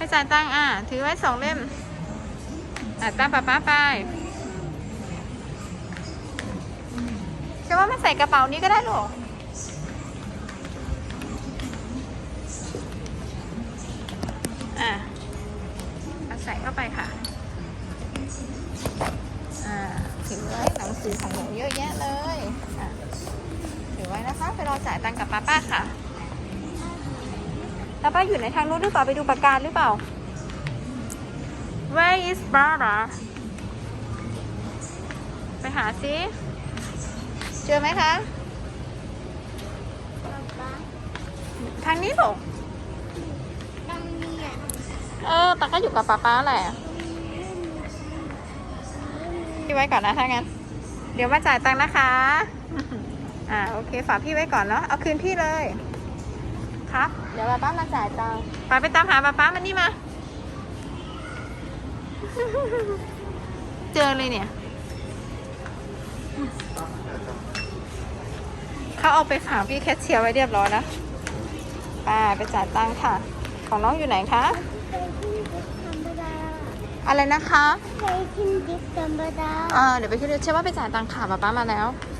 ไปจ่ายตังค์อะ ถือไว้สองเล่ม อะตามป๊าป๊าไปใช่ว่าไมันใส่กระเป๋านี้ก็ได้หรออะเอาใส่เข้าไปค่ะ อ่าถือไว้หนังสือของหนูเยอะแยะเลย อะ แล้วป้าอยู่ในทางนู้นหรือเปล่าไปดูปากกาหรือเปล่า Where is Barbara ไปหาซิเจอไหมคะ ทางนี้บอกตรงนี้อะเออตาก็อยู่กับป้าป้าแหละพี่ไว้ก่อนนะถ้างั้น เดี๋ยวมาจ่ายตังค์นะคะ อ่าโอเคฝากพี่ไว้ก่อนเนาะ เอาคืนพี่เลย ครับ เดี๋ยวป้าป้ามาจ่ายตังค์ไปไปตามหาป้าป้ามันนี่มา เจอเลยเนี่ย เขาเอาไปฝากพี่แคชเชียร์ไว้เรียบร้อยแล้วไป้าไปจ่ายตังค์ค่ะ ของน้องอยู่ไหนคะเคยกินดิบธรรมดาอะไรนะคะเคยกินดิบธรรมดา เออเดี๋ยวไปคิดดูเชื่อว่าไปจ่ายตังค์ค่ะป๊าป๊ามาแล้วค